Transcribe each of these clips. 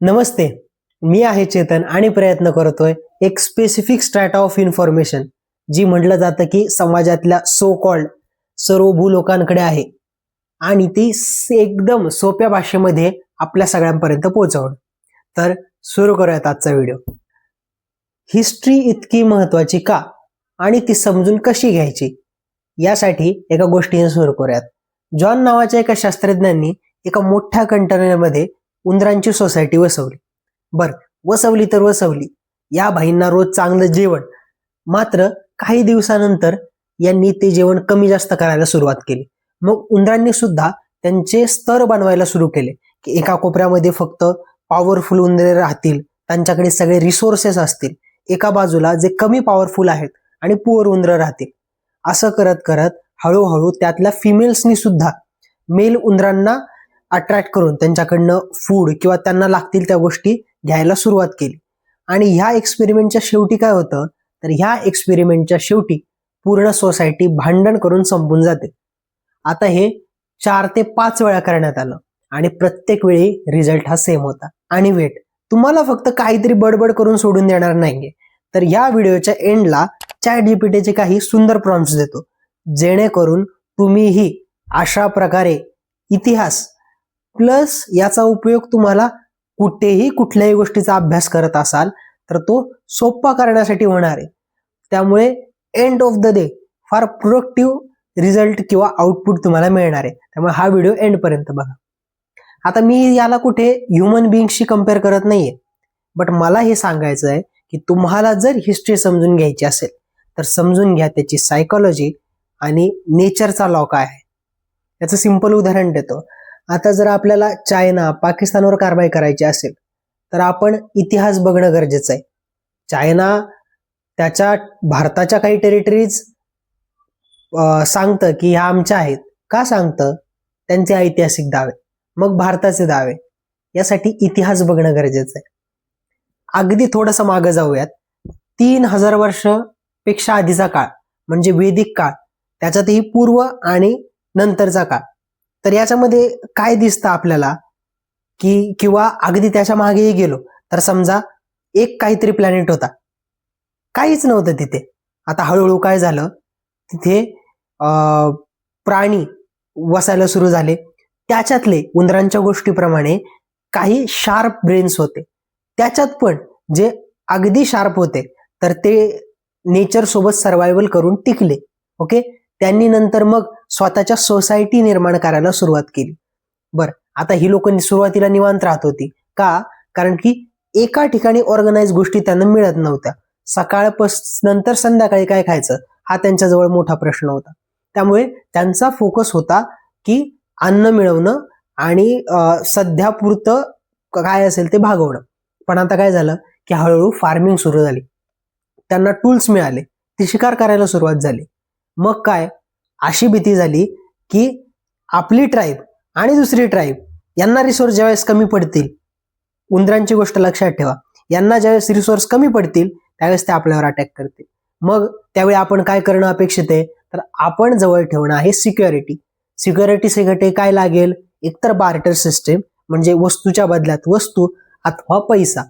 नमस्ते मी आहे चेतन आणि प्रयत्न करतोय एक स्पेसिफिक स्ट्रॅटा ऑफ इन्फॉर्मेशन जी म्हटलं जातं की समाजातल्या सो कॉल्ड सर्व भूलोकांकडे आहे. आणि ती एकदम सोप्या भाषेमध्ये आपल्या सगळ्यांपर्यंत पोहोचवणं. तर सुरू करूयात आजचा व्हिडिओ हिस्ट्री इतकी महत्वाची का? आणि ती समजून कशी घ्यायची? यासाठी एका गोष्टीने सुरू करूयात. जॉन नावाच्या एका शास्त्रज्ञांनी एका मोठ्या कंटेनरमध्ये उंदरांची सोसायटी वसवली. बर वसवली तर वसवली. या भाईंना रोज चांगलं जेवण. मात्र काही दिवसानंतर यांनी ते जेवण कमी जास्त करायला सुरुवात केली. मग उंदरांनी सुद्धा त्यांचे स्तर बनवायला सुरू केले. की एका कोपऱ्यामध्ये फक्त पॉवरफुल उंदरे राहतील. त्यांच्याकडे सगळे रिसोर्सेस असतील. एका बाजूला जे कमी पॉवरफुल आहेत आणि पुअर उंदरं राहतील. असं करत करत हळूहळू त्यातल्या फिमेल्सनी सुद्धा मेल उंदरांना अट्रॅक्ट करून त्यांच्याकडनं फूड किंवा त्यांना लागतील त्या गोष्टी घ्यायला सुरुवात केली. आणि ह्या एक्सपेरिमेंटच्या शेवटी काय होतं? तर ह्या एक्सपेरिमेंटच्या शेवटी पूर्ण सोसायटी भांडण करून संपून जाते. आता हे चार ते पाच वेळा करण्यात आलं आणि प्रत्येक वेळी रिझल्ट हा सेम होता. आणि वेट तुम्हाला फक्त काहीतरी बडबड करून सोडून देणार नाहीये. तर या व्हिडिओच्या एंडला चॅट जीपीटीचे काही सुंदर प्रॉम्प्ट्स देतो. जेणेकरून तुम्हीही अशा प्रकारे इतिहास प्लस याचा उपयोग तुम्हाला कुठेही कुठल्याही गोष्टीचा अभ्यास करत असाल तर तो सोपा करण्यासाठी होणार आहे. त्यामुळे एंड ऑफ द डे फार प्रोडक्टिव्ह रिझल्ट किंवा आउटपुट तुम्हाला मिळणार आहे. त्यामुळे हा व्हिडिओ एंडपर्यंत बघा. आता मी याला कुठे ह्युमन बिंगशी कंपेअर करत नाहीये बट मला हे सांगायचं आहे की तुम्हाला जर हिस्ट्री समजून घ्यायची असेल तर समजून घ्या त्याची सायकोलॉजी आणि नेचरचा लॉ काय आहे. याचं सिंपल उदाहरण देतो. आता जर आपल्याला चायना पाकिस्तानवर कारवाई करायची असेल तर आपण इतिहास बघणं गरजेचं आहे. चायना त्याच्या भारताच्या काही टेरिटरीज सांगतं की ह्या आमच्या आहेत. का सांगतं? त्यांचे ऐतिहासिक दावे. मग भारताचे दावे. यासाठी इतिहास बघणं गरजेचं आहे. अगदी थोडंसं मागं जाऊयात. तीन हजार वर्षपेक्षा आधीचा काळ म्हणजे वेदिक काळ. त्याच्यातही पूर्व आणि नंतरचा काळ. तर याच्यामध्ये काय दिसतं आपल्याला? की किंवा अगदी त्याच्या मागेही गेलो तर समजा एक काहीतरी प्लॅनेट होता. काहीच नव्हतं तिथे. आता हळूहळू काय झालं? तिथे प्राणी वसायला सुरू झाले. त्याच्यातले उंदरांच्या गोष्टीप्रमाणे काही शार्प ब्रेन्स होते. त्याच्यात पण जे अगदी शार्प होते तर ते नेचर सोबत सर्वायवल करून टिकले. ओके त्यांनी नंतर मग स्वतःच्या सोसायटी निर्माण करायला सुरुवात केली. बर आता ही लोक सुरुवातीला निवांत राहत होती. का? कारण की एका ठिकाणी ऑर्गनाईज गोष्टी त्यांना मिळत नव्हत्या. सकाळपास नंतर संध्याकाळी काय खायचं? हा त्यांच्याजवळ मोठा प्रश्न होता. त्यामुळे त्यांचा फोकस होता की अन्न मिळवणं आणि सध्या पुरतं काय असेल ते भागवणं. पण आता काय झालं की हळूहळू फार्मिंग सुरू झाली. त्यांना टूल्स मिळाले. ती शिकार करायला सुरुवात झाली. मग काय? अशी भीती झाली की आपली ट्राईब आणि दुसरी ट्राईब यांना रिसोर्स ज्यावेळेस कमी पडतील उंदरांची गोष्ट लक्षात ठेवा. यांना ज्यावेळेस रिसोर्स कमी पडतील त्यावेळेस ते आपल्यावर अटॅक करतील. मग त्यावेळी आपण काय करणं अपेक्षित आहे? तर आपण जवळ ठेवणं आहे सिक्युरिटी सिक्युरिटीसाठी काय लागेल? एकतर बार्टर सिस्टीम म्हणजे वस्तूच्या बदल्यात वस्तू अथवा पैसा.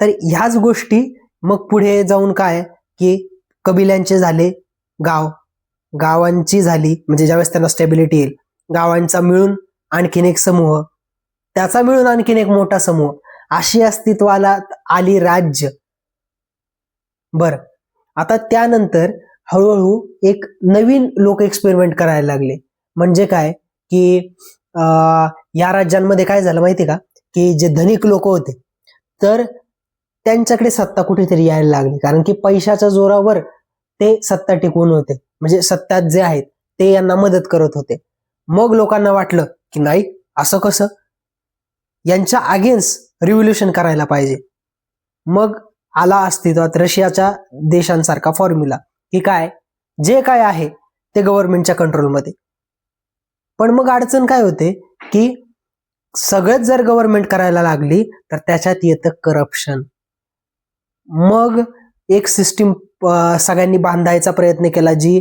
तर ह्याच गोष्टी मग पुढे जाऊन काय? की कबिल्यांचे झाले गाव. गावांची झाली म्हणजे ज्यावेळेस त्यांना स्टेबिलिटी येईल. गावांचा मिळून आणखीन एक समूह त्याचा मिळून आणखीन एक मोठा समूह. अशी अस्तित्वाला आली राज्य. बर. आता त्यानंतर हळूहळू एक नवीन लोक एक्सपेरिमेंट करायला लागले. म्हणजे काय? की अं, या राज्यांमध्ये काय झालं माहिती का? की जे धनिक लोक होते तर त्यांच्याकडे सत्ता कुठेतरी यायला लागली. कारण की पैशाच्या जोरावर ते सत्ता टिकवून होते. म्हणजे सत्यात जे आहेत ते यांना मदत करत होते. मग लोकांना वाटलं की नाही असं कसं? यांच्या अगेन्स्ट रिव्होल्युशन करायला पाहिजे. मग आला अस्तित्वात रशियाच्या देशांसारखा फॉर्म्युला की काय? जे काय आहे ते गव्हर्नमेंटच्या कंट्रोलमध्ये पण मग अडचण काय होते? की सगळंच जर गव्हर्नमेंट करायला लागली तर त्याच्यात येतं करप्शन मग एक सिस्टीम सगळ्यांनी बांधायचा प्रयत्न केला जी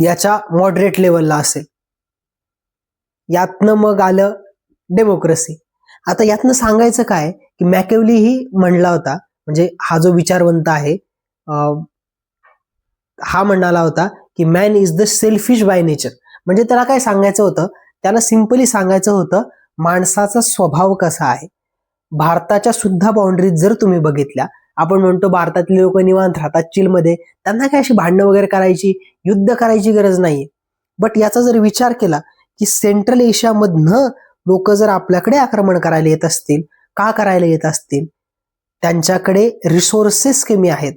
याच्या मॉडरेट लेवलला असेल. यातनं मग आलं डेमोक्रेसी आता यातनं सांगायचं काय की मॅकेवली ही म्हणला होता म्हणजे हा जो विचारवंत आहे हा म्हणाला होता की man is the selfish by nature म्हणजे त्याला काय सांगायचं होतं त्याला सिम्पली सांगायचं होतं माणसाचा स्वभाव कसा आहे? भारताच्या सुद्धा बाउंड्रीज जर तुम्ही बघितल्या आपण म्हणतो भारतातले लोक निवांत राहतात चिलमध्ये. त्यांना काय अशी भांडणं वगैरे करायची युद्ध करायची गरज नाहीये. बट याचा जर विचार केला की सेंट्रल एशियामधनं लोक जर आपल्याकडे आक्रमण करायला येत असतील का करायला येत असतील? त्यांच्याकडे रिसोर्सेस कमी आहेत.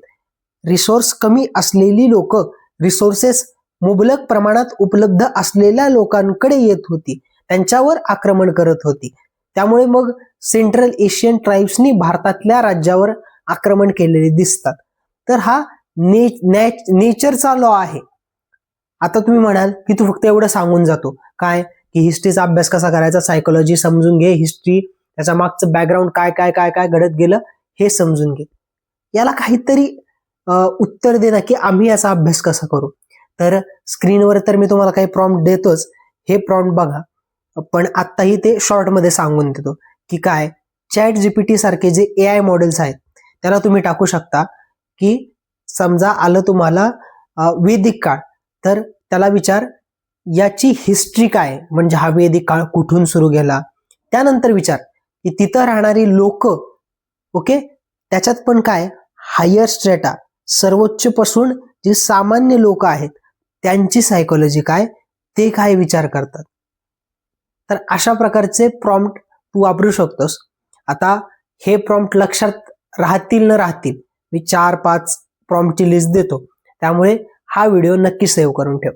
रिसोर्स कमी असलेली लोक रिसोर्सेस मुबलक प्रमाणात उपलब्ध असलेल्या लोकांकडे येत होती. त्यांच्यावर आक्रमण करत होती. त्यामुळे मग सेंट्रल एशियन ट्राईब्सनी भारतातल्या राज्यावर आक्रमण केलेले दिसतात. तर हा ने नेचरचा लॉ आहे. आता तुम्ही म्हणाल की तू फक्त एवढं सांगून जातो. काय? की हिस्ट्रीचा अभ्यास कसा करायचा? सायकोलॉजी समजून घे. हिस्ट्री त्याच्या मागचं बॅकग्राऊंड काय काय काय काय घडत गेलं हे समजून घे. याला काहीतरी उत्तर दे ना की आम्ही याचा अभ्यास कसा करू? तर स्क्रीनवर तर मी तुम्हाला काही प्रॉम्प्ट देतोच. हे प्रॉम्प्ट बघा. पण आत्ताही ते शॉर्टमध्ये सांगून देतो. की काय? चॅट जीपीटी सारखे जे ए आय मॉडेल्स आहेत त्याला तुम्ही टाकू शकता की समजा आलं तुम्हाला वेदिक काळ तर त्याला विचार याची हिस्ट्री काय? म्हणजे हा वेदिक काळ कुठून सुरू गेला? त्यानंतर विचार की तिथं राहणारी लोक ओके त्याच्यात पण काय? हायर स्ट्रेटा सर्वोच्च पासून जी सामान्य लोक आहेत त्यांची सायकोलॉजी काय? ते काय विचार करतात. तर अशा प्रकारचे प्रॉम्प्ट तू वापरू शकतोस. आता हे प्रॉम्प्ट लक्षात राहतील न राहतील मी चार पाच प्रॉम्प्टची लिस्ट देतो. त्यामुळे हा व्हिडिओ नक्की सेव्ह करून ठेव.